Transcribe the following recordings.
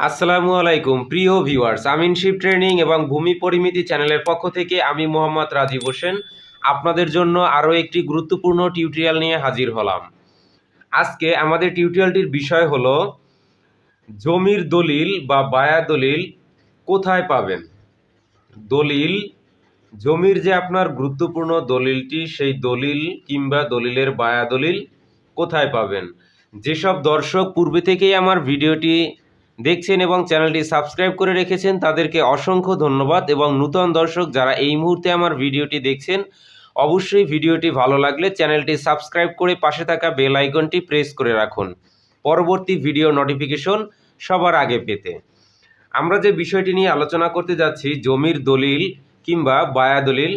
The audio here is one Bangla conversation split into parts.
আসসালামু আলাইকুম, প্রিয় ভিউয়ার্স। আমিনশিপ ট্রেনিং এবং ভূমি পরিমিতি চ্যানেলের পক্ষ থেকে আমি মোহাম্মদ রাজীব হোসেন আপনাদের জন্য আরও একটি গুরুত্বপূর্ণ টিউটোরিয়াল নিয়ে হাজির হলাম। আজকে আমাদের টিউটোরিয়ালটির বিষয় হলো, জমির দলিল বা বায়া দলিল কোথায় পাবেন? দলিল, জমির যে আপনার গুরুত্বপূর্ণ দলিলটি, সেই দলিল কিংবা দলিলের বায়া দলিল কোথায় পাবেন? যেসব দর্শক পূর্বে থেকেই আমার ভিডিওটি দেখছেন এবং চ্যানেলটি সাবস্ক্রাইব করে রেখেছেন, তাদেরকে অসংখ্য ধন্যবাদ এবং নূতন দর্শক যারা এই মুহূর্তে আমার ভিডিওটি দেখছেন, অবশ্যই ভিডিওটি ভালো লাগলে চ্যানেলটি সাবস্ক্রাইব করে পাশে থাকা বেল আইকনটি প্রেস করে রাখুন। পরবর্তী ভিডিও নোটিফিকেশন সবার আগে পেতে। আমরা যে বিষয়টি নিয়ে আলোচনা করতে যাচ্ছি, জমির দলিল কিংবা বায়া দলিল,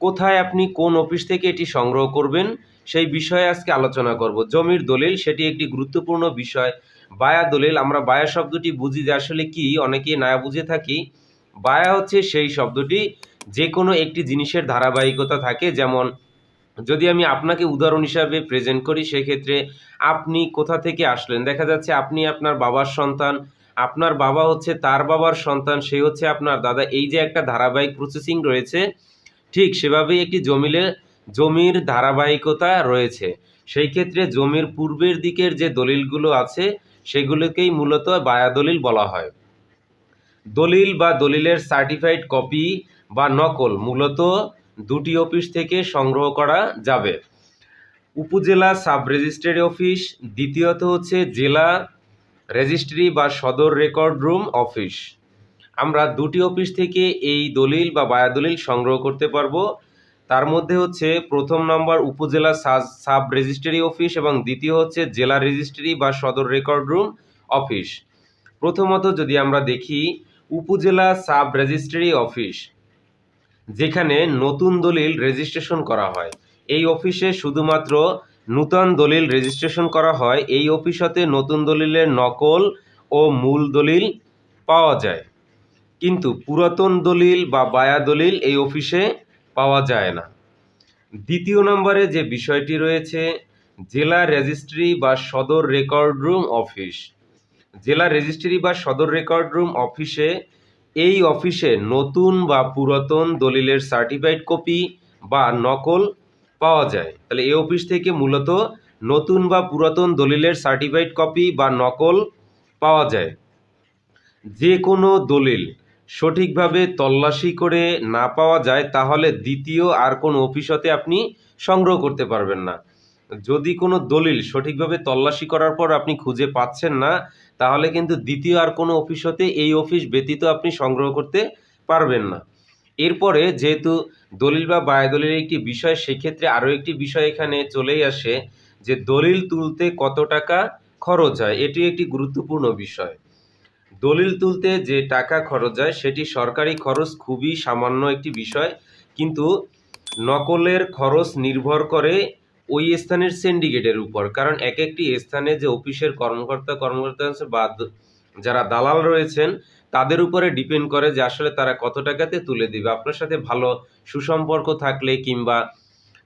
কোথায় আপনি কোন অফিস থেকে এটি সংগ্রহ করবেন, সেই বিষয়ে আজকে আলোচনা করব। জমির দলিল সেটি একটি গুরুত্বপূর্ণ বিষয়। বায়া দলিল, আমরা বায়া শব্দটি বুঝি যে আসলে কি, অনেকেই না বুঝে থাকি। বায়া হচ্ছে সেই শব্দটি যে কোনো একটি জিনিসের ধারাবাহিকতা থাকে। যেমন, যদি আমি আপনাকে উদাহরণ হিসাবে প্রেজেন্ট করি, সেক্ষেত্রে আপনি কোথা থেকে আসলেন? দেখা যাচ্ছে আপনি আপনার বাবার সন্তান, আপনার বাবা হচ্ছে তার বাবার সন্তান, সে হচ্ছে আপনার দাদা। এই যে একটা ধারাবাহিক প্রসেসিং রয়েছে, ঠিক সেভাবেই একটি জমিলে, জমির ধারাবাহিকতা রয়েছে। সেই ক্ষেত্রে জমির পূর্বের দিকের যে দলিলগুলো আছে সেগুলোকেই মূলত বায়া দলিল বলা হয়। দলিল বা দলিলের সার্টিফাইড কপি বা নকল মূলত দুটি অফিস থেকে সংগ্রহ করা যাবে। উপজেলা সাব রেজিস্ট্রারি অফিস, দ্বিতীয়ত হচ্ছে জেলা রেজিস্ট্রি বা সদর রেকর্ড রুম অফিস। আমরা দুটি অফিস থেকে এই দলিল বা বায়া দলিল সংগ্রহ করতে পারব। তার মধ্যে হচ্ছে প্রথম নম্বর উপজেলা সাব রেজিস্ট্রারি অফিস এবং দ্বিতীয় হচ্ছে জেলা রেজিস্ট্রি বা সদর রেকর্ড রুম অফিস। প্রথমত যদি আমরা দেখি, উপজেলা সাব রেজিস্ট্রারি অফিস, যেখানে নতুন দলিল রেজিস্ট্রেশন করা হয়। এই অফিসে শুধুমাত্র নূতন দলিল রেজিস্ট্রেশন করা হয়, এই অফিসতে নতুন দলিলের নকল ও মূল দলিল পাওয়া যায়। কিন্তু পুরাতন দলিল বা বায়া দলিল এই অফিসে পাওয়া যায় না। দ্বিতীয় নম্বরে যে বিষয়টি রয়েছে, জেলা রেজিস্ট্রি বা সদর রেকর্ড রুম অফিস। জেলা রেজিস্ট্রি বা সদর রেকর্ড রুম অফিসে এই অফিসে নতুন বা পুরাতন দলিলের সার্টিফাইড কপি বা নকল পাওয়া যায়। তাহলে এই অফিস থেকে মূলত নতুন বা পুরাতন দলিলের সার্টিফাইড কপি বা নকল পাওয়া যায়। যে কোনো দলিল সঠিকভাবে তল্লাশি করে না পাওয়া যায়, তাহলে দ্বিতীয় আর কোনো অফিসতে আপনি সংগ্রহ করতে পারবেন না। যদি কোনো দলিল সঠিকভাবে তল্লাশি করার পর আপনি খুঁজে পাচ্ছেন না, তাহলে কিন্তু দ্বিতীয় আর কোনো অফিস হতে এই অফিস ব্যতীত আপনি সংগ্রহ করতে পারবেন না। এরপরে যেহেতু দলিল বা বায়া দলিলের একটি বিষয়, সেক্ষেত্রে আরও একটি বিষয় এখানে চলেই আসে যে দলিল তুলতে কত টাকা খরচ হয়, এটি একটি গুরুত্বপূর্ণ বিষয়। দলিল তুলতে যে টাকা খরচ হয়, সেটি সরকারি খরচ খুবই সামান্য একটি বিষয়। কিন্তু নকলের খরচ নির্ভর করে ওই স্থানের সিন্ডিকেটের উপর। কারণ এক একটি স্থানে যে অফিসের কর্মকর্তা কর্মকর্তা বা যারা দালাল রয়েছেন, তাদের উপরে ডিপেন্ড করে যে আসলে তারা কত টাকাতে তুলে দিবে। আপনার সাথে ভালো সুসম্পর্ক থাকলে কিংবা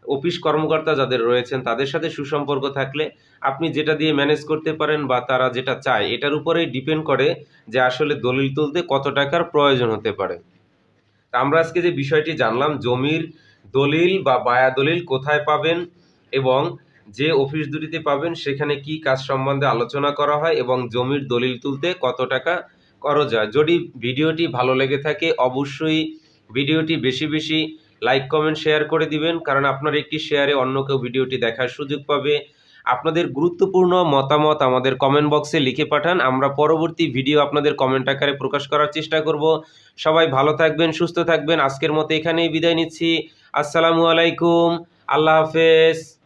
অফিস কর্মকর্তা যাদের রয়েছেন, তাদের সাথে সুসম্পর্ক থাকলে আপনি যেটা দিয়ে ম্যানেজ করতে পারেন বা তারা যেটা চায়, এটার উপরেই ডিপেন্ড করে যে আসলে দলিল তুলতে কত টাকার প্রয়োজন হতে পারে। আমরা আজকে যে বিষয়টি জানলাম, জমির দলিল বা বায়া দলিল কোথায় পাবেন এবং যে অফিস দুটিতে পাবেন, সেখানে কি কাজ সম্বন্ধে আলোচনা করা হয় এবং জমির দলিল তুলতে কত টাকা খরচ হয়। যদি ভিডিওটি ভালো লেগে থাকে, অবশ্যই ভিডিওটি বেশি বেশি লাইক কমেন্ট শেয়ার করে দিবেন, কারণ আপনার একটি শেয়ারে অন্য কেউ ভিডিওটি দেখার সুযোগ পাবে। আপনাদের গুরুত্বপূর্ণ মতামত আমাদের কমেন্ট বক্সে লিখে পাঠান। আমরা পরবর্তী ভিডিও আপনাদের কমেন্ট আকারে প্রকাশ করার চেষ্টা করব। সবাই ভালো থাকবেন, সুস্থ থাকবেন। আজকের মতো এখানেই বিদায় নিচ্ছি। আসসালামু আলাইকুম। আল্লাহ হাফেজ।